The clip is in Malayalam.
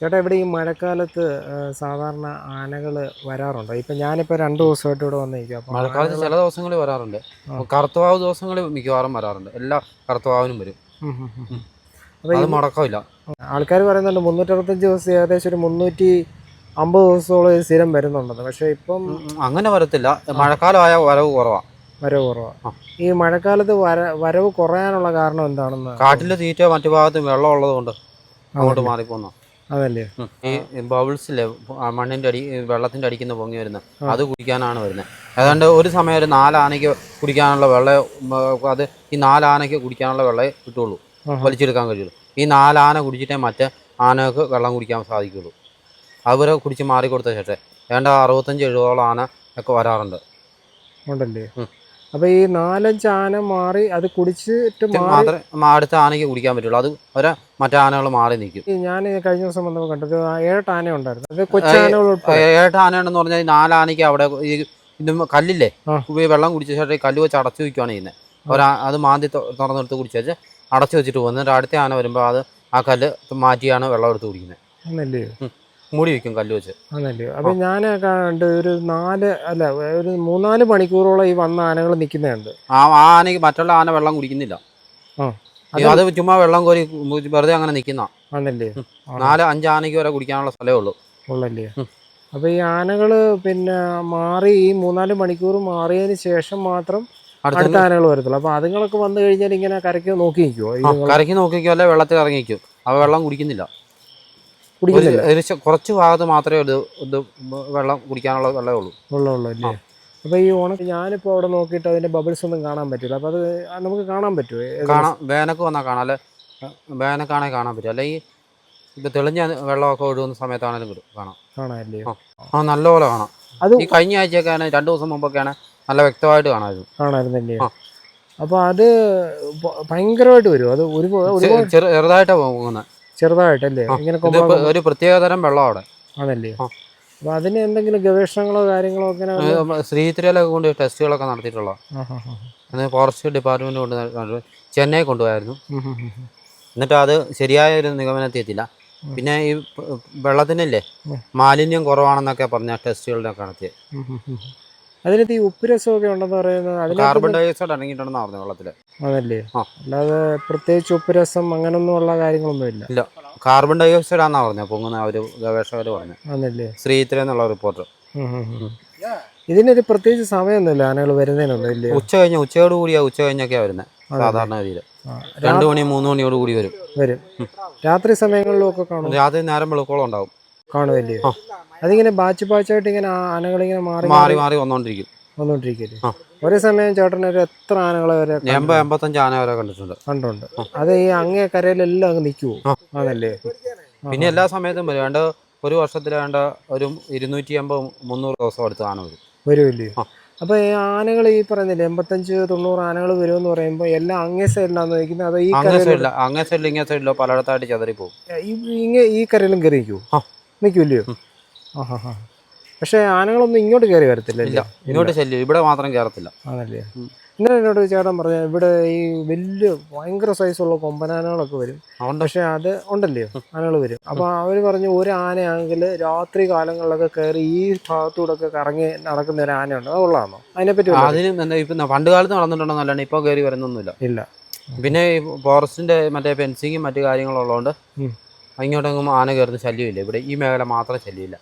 ചേട്ടാ ഇവിടെ ഈ മഴക്കാലത്ത് സാധാരണ ആനകൾ വരാറുണ്ടോ? ഇപ്പൊ ഞാനിപ്പോ രണ്ടു ദിവസമായിട്ട് ഇവിടെ വന്നിരിക്കും മഴക്കാലത്ത് ചില ദിവസങ്ങളിൽ വരാറുണ്ട്. കറുത്തവാവ് ദിവസങ്ങളിൽ മിക്കവാറും വരാറുണ്ട്. എല്ലാ കറുത്തവാവിനും വരും. അത് മുടക്കമില്ല. ആൾക്കാർ പറയുന്നുണ്ട് മുന്നൂറ്ററുപത്തഞ്ച് ദിവസം ഏകദേശം ഒരു മുന്നൂറ്റി അമ്പത് ദിവസത്തോളം ഇത് സ്ഥിരം വരുന്നുണ്ടെന്ന്. പക്ഷെ ഇപ്പം അങ്ങനെ വരത്തില്ല. മഴക്കാലമായ വരവ് കുറവാ. വരവ് കുറവാ. ഈ മഴക്കാലത്ത് വര വരവ് കുറയാനുള്ള കാരണം എന്താണെന്ന് കാട്ടിലെ തീറ്റ മറ്റു ഭാഗത്തും വെള്ളം ഉള്ളതുകൊണ്ട് അങ്ങോട്ട് മാറിപ്പോന്നു? അതല്ലേ? ഈ ബബിൾസിലെ മണ്ണിന്റെ അടി വെള്ളത്തിന്റെ അടിക്കുന്ന പൊങ്ങി വരുന്നത് അത് കുടിക്കാനാണ് വരുന്നത് ഏതാണ്ട് ഒരു സമയം ഒരു നാലാനയ്ക്ക് കുടിക്കാനുള്ള വെള്ളം അത് ഈ നാലാനയ്ക്ക് കുടിക്കാനുള്ള വെള്ളേ കിട്ടുള്ളൂ. വലിച്ചെടുക്കാൻ കഴിയുള്ളൂ. ഈ നാലാന കുടിച്ചിട്ടേ മറ്റേ ആനകൾക്ക് വെള്ളം കുടിക്കാൻ സാധിക്കുള്ളൂ. അവരെ കുടിച്ച് മാറിക്കൊടുത്ത ശേഷം ഏതാണ്ട് അറുപത്തഞ്ച് എഴുപതോളം ആന ഒക്കെ വരാറുണ്ട്. ഉണ്ടല്ലേ. അപ്പൊ ഈ നാലഞ്ച് ആന മാറി അത് കുടിച്ചിട്ട് മാത്രമേ അടുത്ത ആനയ്ക്ക് കുടിക്കാൻ പറ്റുള്ളൂ. അത് ഒരേ മറ്റേ ആനകൾ മാറി നിൽക്കും. ഞാൻ കഴിഞ്ഞ ദിവസം വന്നപ്പോൾ കണ്ടത് ഏഴ് ആന ഉണ്ടായിരുന്നു. അത് കൊച്ചാനകൾ ഏഴ് ആന ആനയാണെന്ന് പറഞ്ഞാൽ ഈ നാലാനയ്ക്ക് അവിടെ ഈ കല്ലില്ലേ. വെള്ളം കുടിച്ച ശേഷം കല്ല് വെച്ച് അടച്ചു വയ്ക്കുകയാണ് ചെയ്യുന്നത് ഒരാ അത് മാന്തി തുറന്നെടുത്ത് കുടിച്ചു വെച്ച് അടച്ചു വെച്ചിട്ട് പോകുന്നു എന്നിട്ട് അടുത്ത ആന വരുമ്പോൾ അത് ആ കല്ല് മാറ്റിയാണ് വെള്ളം എടുത്ത് കുടിക്കുന്നത് മൂടി വെക്കും കല്ല് വെച്ച്. ആണല്ലേ അപ്പൊ ഞാൻ കണ്ട് ഒരു നാല് അല്ല ഒരു മൂന്നാൽ മണിക്കൂറോളം ഈ വന്ന ആനകൾ നിൽക്കുന്നുണ്ട്. ആ ആനയ്ക്ക് മറ്റുള്ള ആന വെള്ളം കുടിക്കുന്നില്ല. അത് ചുമ്മാ വെള്ളം കോരി വെറുതെ അങ്ങനെ നിൽക്കുന്ന. ആണല്ലേ നാല് അഞ്ച് ആനയ്ക്ക് വരെ കുടിക്കാനുള്ള സ്ഥലമേ ഉള്ളൂ. ഉള്ളല്ലേ? അപ്പൊ ഈ ആനകൾ പിന്നെ മാറി ഈ മൂന്നാൽ മണിക്കൂർ മാറിയതിന് ശേഷം മാത്രം അടുത്ത ആനകൾ വരത്തുള്ളൂ. അപ്പൊ അതുങ്ങളൊക്കെ വന്നു കഴിഞ്ഞാൽ ഇങ്ങനെ കരയ്ക്ക് നോക്കി നിൽക്കുവോ? ആ, കരയ്ക്ക് നോക്കിക്കോ അല്ലെ വെള്ളത്തിൽ ഇറങ്ങിക്കും അവ വെള്ളം കുടിക്കുന്നില്ല. കുടിക്കുന്നില്ല കുറച്ച് ഭാഗത്ത് മാത്രമേ ഇത് ഇത് വെള്ളം കുടിക്കാനുള്ള വെള്ളമേ ഉള്ളൂ. വെള്ളമുള്ളൂ അല്ലേ? അപ്പൊ ഈ ഓണം ഞാനിപ്പോ അവിടെ നോക്കിയിട്ട് അതിന്റെ ബബിൾസ് ഒന്നും കാണാൻ പറ്റില്ല അപ്പൊ അത് നമുക്ക് കാണാൻ പറ്റുമോ കാണാം. വേനക്ക് വന്നാൽ കാണാം. അല്ലെ വേനക്കാണെങ്കിൽ കാണാൻ പറ്റും. അല്ലെങ്കിൽ ഇത് തെളിഞ്ഞ വെള്ളമൊക്കെ ഒഴുകുന്ന സമയത്താണെങ്കിലും വിടും കാണാം. കാണാനല്ലേ? ആ. നല്ലപോലെ കാണാം. അത് ഈ കഴിഞ്ഞ ആഴ്ചയൊക്കെ ആണ് രണ്ടു ദിവസം മുമ്പൊക്കെയാണ് നല്ല വ്യക്തമായിട്ട് കാണാമായിരുന്നു. കാണായിരുന്നല്ലേ ആ. അപ്പൊ അത് ഭയങ്കരമായിട്ട് വരും അത് ഒരു ചെറുതായിട്ടാണ് പോകുന്നത്. ചെറുതായിട്ടല്ലേ? ഇങ്ങനെ ഒരു പ്രത്യേകതരം വെള്ളം അവിടെ. ആണല്ലേ. അപ്പൊ അതിന് എന്തെങ്കിലും ഗവേഷണങ്ങളോ കാര്യങ്ങളോ ഒക്കെ അങ്ങനെ ശ്രീത്തിരയിലൊക്കെ കൊണ്ട് ടെസ്റ്റുകളൊക്കെ നടത്തിയിട്ടുള്ള ഫോറസ്റ്റ് ഡിപ്പാർട്ട്മെന്റ് കൊണ്ട് ചെന്നൈ കൊണ്ടുപോയായിരുന്നു. എന്നിട്ട് അത് ശരിയായ ഒരു നിഗമനത്തിൽ എത്തിയില്ല പിന്നെ ഈ വെള്ളത്തിനല്ലേ മാലിന്യം കുറവാണെന്നൊക്കെ പറഞ്ഞ ടെസ്റ്റുകളിലൊക്കെ നടത്തി ഉം, ഉം, ഉം. അതിനകത്ത് ഈ ഉപ്പുരസമൊക്കെ ഉണ്ടെന്ന് പറയുന്നത് കാർബൺ ഡയോക്സൈഡ് അടങ്ങിയിട്ടുണ്ടെന്ന് പറഞ്ഞു വെള്ളത്തിൽ അതല്ലേ. അല്ലാതെ പ്രത്യേകിച്ച് ഉപ്പുരസം അങ്ങനൊന്നും ഉള്ള കാര്യങ്ങളൊന്നും ഇല്ല. ഇല്ല. കാർബൺ ഡയോക്സൈഡ് ആണെന്നാ പറഞ്ഞത് പൊങ്ങുന്ന ഒരു ഗവേഷകർ പറഞ്ഞു. അതല്ലേ ശ്രീത്തിര എന്നുള്ള റിപ്പോർട്ടർ. ഇതിനൊരു പ്രത്യേകിച്ച് സമയമൊന്നുമില്ല ആനകൾ വരുന്നതിനൊന്നും ഇല്ല. ഉച്ച കഴിഞ്ഞ ഉച്ചയോട് കൂടിയാ ഉച്ച കഴിഞ്ഞൊക്കെയാ വരുന്നത് സാധാരണ രീതിയിൽ രണ്ടു മണി മൂന്ന് മണിയോട് കൂടി വരും. വരും. രാത്രി സമയങ്ങളിലും ഒക്കെ കാണും. രാത്രി നേരം വെളുക്കോളം ഉണ്ടാവും. കാണുമല്ലേ. അതിങ്ങനെ ബാച്ച് ബാച്ചായിട്ട് ഇങ്ങനെ ആനകളിങ്ങനെ മാറി മാറി മാറി വന്നോണ്ടിരിക്കും. വന്നോണ്ടിരിക്കല്ലേ. ഒരേ സമയം ചേട്ടൻ ഒരു എത്ര ആനകളെ വരെ? എൺപത് എൺപത്തഞ്ച് ആന വരെ കണ്ടിട്ടുണ്ട്. കണ്ടുണ്ട്. അത് ഈ അങ്ങേ കരയിലെല്ലാം അങ്ങ് നിൽക്കുവോ? ആ. ആണല്ലേ? പിന്നെ എല്ലാ സമയത്തും വരും. വേണ്ട ഒരു വർഷത്തിൽ വേണ്ട ഒരു ഇരുന്നൂറ്റി അമ്പത് മുന്നൂറ് ദിവസം അടുത്ത് ആന വരും. വരുമല്ലേ. അപ്പൊ ഈ ആനകൾ ഈ പറയുന്നില്ലേ എൺപത്തഞ്ച് തൊണ്ണൂറ് ആനകൾ വരുമെന്ന് പറയുമ്പോ എല്ലാം അങ്ങേ സൈഡിലാന്ന് നിൽക്കുന്നത്? അതോ ഈ അങ്ങേ സൈഡിൽ ഇങ്ങേ സൈഡിലോ പലയിടത്തായിട്ട് ചതറി പോകും ഈ കരയിലും കയറി ആ. നിൽക്കൂല്ലയോ. ആ ഹാ ഹാ പക്ഷെ ആനകളൊന്നും ഇങ്ങോട്ട് കയറി വരത്തില്ല ഇല്ല ഇങ്ങോട്ട് ശല്യം ഇവിടെ മാത്രം കയറത്തില്ല. ആണല്ലേ. ഇന്നലെ എന്നോട് ചേട്ടൻ പറഞ്ഞ ഇവിടെ ഈ വലിയ ഭയങ്കര സൈസുള്ള കൊമ്പനാനകളൊക്കെ വരും. അതുകൊണ്ട് പക്ഷെ അത് ഉണ്ടല്ലോ ആനകൾ വരും. അപ്പൊ അവർ പറഞ്ഞു ഒരു ആനയാണെങ്കിൽ രാത്രി കാലങ്ങളിലൊക്കെ കയറി ഈ ഭാഗത്തൂടെ ഒക്കെ കറങ്ങി നടക്കുന്ന ഒരു ആനയുണ്ട്. അത് ഉള്ളതാണോ അതിനെ പറ്റി അതിനും എന്താ ഇപ്പം പണ്ട് കാലത്ത് നടന്നിട്ടുണ്ടോ നടന്നിട്ടുണ്ടെന്നല്ലാണ്ട് ഇപ്പൊ കയറി വരുന്നൊന്നുമില്ല. ഇല്ല. പിന്നെ ഈ ഫോറസ്റ്റിന്റെ മറ്റേ ഫെൻസിങ്ങും മറ്റു കാര്യങ്ങളുള്ളതുകൊണ്ട്. ഇങ്ങോട്ടെങ്ങും ആന കയറുന്ന ശല്യമില്ല. ഇവിടെ ഈ മേഖല മാത്രം ശല്യമില്ല.